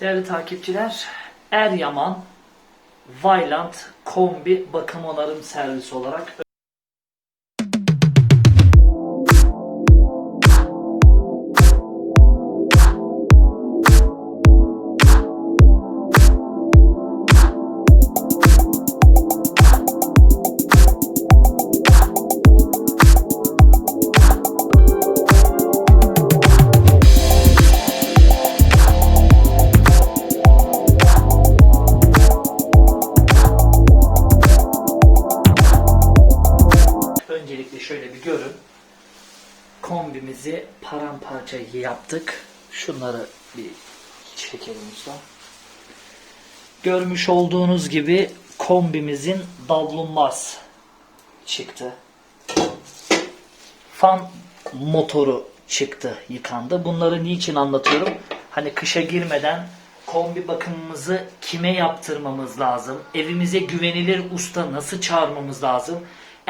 Değerli takipçiler, Eryaman Vailant kombi bakım onarım servisi olarak şöyle bir görün. Kombimizi paramparça yaptık. Şunları bir çekelim usta. Görmüş olduğunuz gibi kombimizin davlumbaz çıktı. Fan motoru çıktı, yıkandı. Bunları niçin anlatıyorum? Hani kışa girmeden kombi bakımımızı kime yaptırmamız lazım? Evimize güvenilir usta nasıl çağırmamız lazım?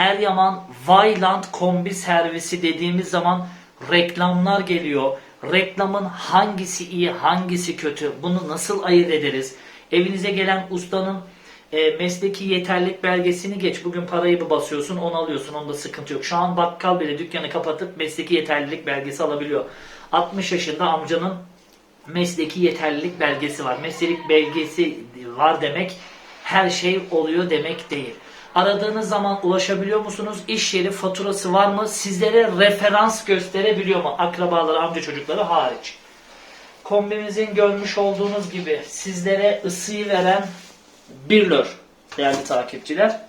Eryaman Vailand kombi servisi dediğimiz zaman reklamlar geliyor. Reklamın hangisi iyi, hangisi kötü? Bunu nasıl ayırt ederiz? Evinize gelen ustanın e, mesleki yeterlilik belgesini geç. Bugün parayı bir basıyorsun, onu alıyorsun. Onda sıkıntı yok. Şu an bakkal bile dükkanı kapatıp mesleki yeterlilik belgesi alabiliyor. 60 yaşında amcanın mesleki yeterlilik belgesi var. Mesleki belgesi var demek her şey oluyor demek değil. Aradığınız zaman ulaşabiliyor musunuz? İş yeri faturası var mı? Sizlere referans gösterebiliyor mu? Akrabaları, amca çocukları hariç. Kombimizin görmüş olduğunuz gibi sizlere ısıyı veren birlör değerli takipçiler.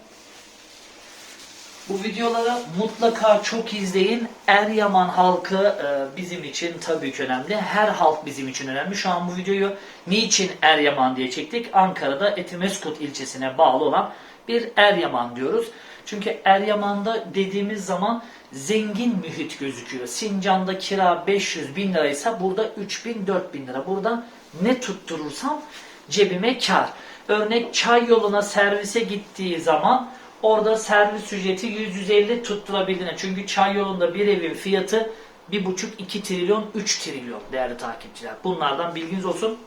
Bu videoları mutlaka çok izleyin. Eryaman halkı e, bizim için tabii ki önemli. Her halk bizim için önemli. Şu an bu videoyu niçin Eryaman diye çektik? Ankara'da Etimeskut ilçesine bağlı olan bir Eryaman diyoruz. Çünkü Eryaman'da dediğimiz zaman zengin mühit gözüküyor. Sincan'da kira 500 bin liraysa burada 3000 4000 lira. Buradan ne tutturursam cebime kar. Örnek çay yoluna servise gittiği zaman orada servis ücreti 100-150 tutturabildiğine. Çünkü çay yolunda bir evin fiyatı 1,5-2 trilyon 3 trilyon değerli takipçiler. Bunlardan bilginiz olsun.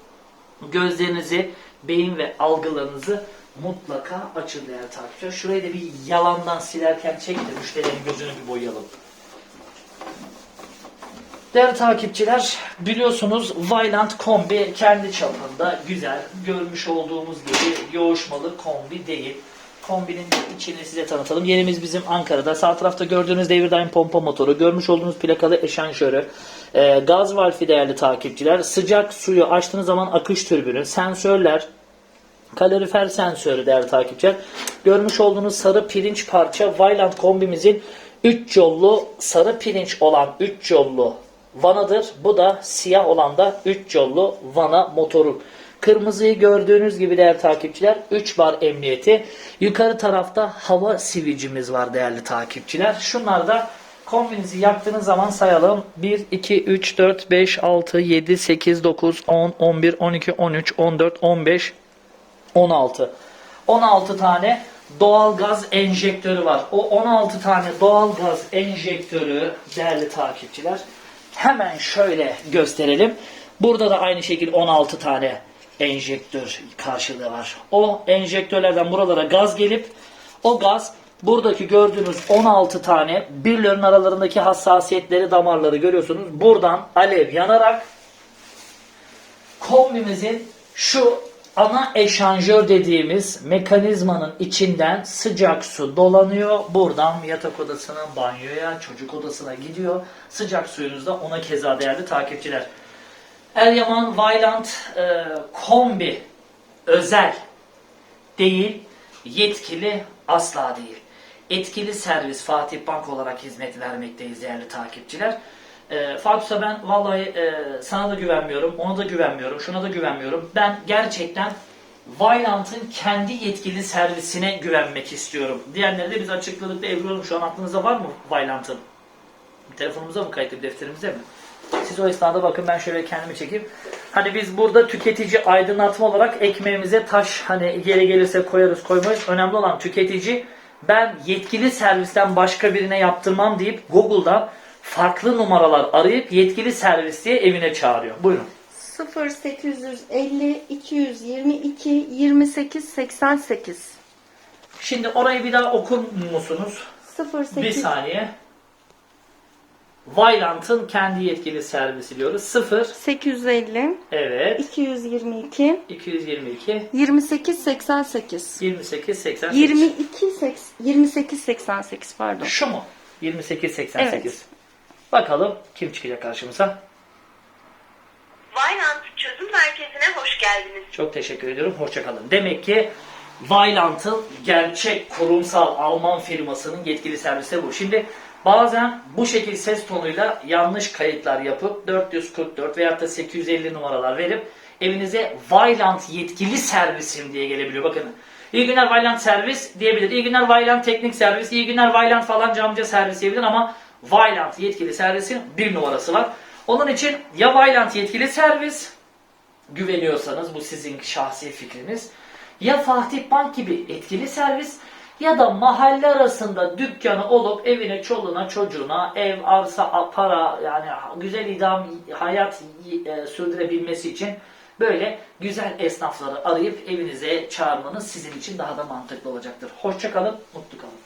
Gözlerinizi, beyin ve algılarınızı mutlaka açın değerli takipçiler. Şurayı da bir yalandan silerken çek de müşterinin gözünü bir boyayalım. Değerli takipçiler biliyorsunuz Vailand kombi kendi çapında güzel görmüş olduğumuz gibi yoğuşmalı kombi değil. Kombinin içini size tanıtalım. Yerimiz bizim Ankara'da. Sağ tarafta gördüğünüz Devirdyne pompa motoru, görmüş olduğunuz plakalı eşanjörü, e, gaz valfi değerli takipçiler, sıcak suyu açtığınız zaman akış türbünü, sensörler, kalorifer sensörü değerli takipçiler. Görmüş olduğunuz sarı pirinç parça Vailand kombimizin 3 yollu sarı pirinç olan 3 yollu vanadır. Bu da siyah olan da 3 yollu vana motoru. Kırmızıyı gördüğünüz gibi değerli takipçiler 3 bar emniyeti. Yukarı tarafta hava sivicimiz var değerli takipçiler. Şunlar da kombinizi yaptığınız zaman sayalım. 1, 2, 3, 4, 5, 6, 7, 8, 9, 10, 11, 12, 13, 14, 15, 16. 16 tane doğal gaz enjektörü var. O 16 tane doğal gaz enjektörü değerli takipçiler hemen şöyle gösterelim. Burada da aynı şekilde 16 tane enjektör karşılığı var. O enjektörlerden buralara gaz gelip o gaz buradaki gördüğünüz 16 tane birlerin aralarındaki hassasiyetleri damarları görüyorsunuz. Buradan alev yanarak kombimizin şu ana eşanjör dediğimiz mekanizmanın içinden sıcak su dolanıyor. Buradan yatak odasına, banyoya, çocuk odasına gidiyor. Sıcak suyunuz da ona keza değerli takipçiler. Eryaman Vailand e, kombi özel değil, yetkili asla değil. Etkili servis Fatih Bank olarak hizmet vermekteyiz değerli takipçiler. E, Fatih Usta ben vallahi e, sana da güvenmiyorum, ona da güvenmiyorum, şuna da güvenmiyorum. Ben gerçekten Vailand'ın kendi yetkili servisine güvenmek istiyorum. Diğerleri de biz açıkladık evriyorum. Şu an aklınızda var mı Vailand'ın? Telefonumuza mı kayıtlı, defterimize mi? Siz o esnada bakın ben şöyle kendimi çekeyim. Hani biz burada tüketici aydınlatma olarak ekmeğimize taş hani yere gelirse koyarız koymayız. Önemli olan tüketici ben yetkili servisten başka birine yaptırmam deyip Google'da farklı numaralar arayıp yetkili servis diye evine çağırıyor. Buyurun. 0850 222 28 88 Şimdi orayı bir daha okur musunuz? 08 Bir saniye. Vailant'ın kendi yetkili servisi diyoruz. 0 850 evet 222 222 28 88 28 88 22 seks- 28 88 pardon. Şu mu? 28 88. Evet. Bakalım kim çıkacak karşımıza? Vaynant Çözüm Merkezi'ne hoş geldiniz. Çok teşekkür ediyorum. Hoşçakalın. Demek ki Vailant'ın gerçek kurumsal Alman firmasının yetkili servisi bu. Şimdi bazen bu şekil ses tonuyla yanlış kayıtlar yapıp 444 veyahut da 850 numaralar verip evinize Vailant yetkili servisim diye gelebiliyor. Bakın İyi günler Vailant servis diyebilir. İyi günler Vailant teknik servis. İyi günler Vailant falan camcı servis diyebilir ama Vailant yetkili servisin bir numarası var. Onun için ya Vailant yetkili servis güveniyorsanız bu sizin şahsi fikriniz. Ya Fatih Bank gibi etkili servis ya da mahalle arasında dükkanı olup evine, çoluğuna, çocuğuna ev, arsa, para yani güzel idam, hayat e, sürdürebilmesi için böyle güzel esnafları arayıp evinize çağırmanız sizin için daha da mantıklı olacaktır. Hoşçakalın, mutlu kalın.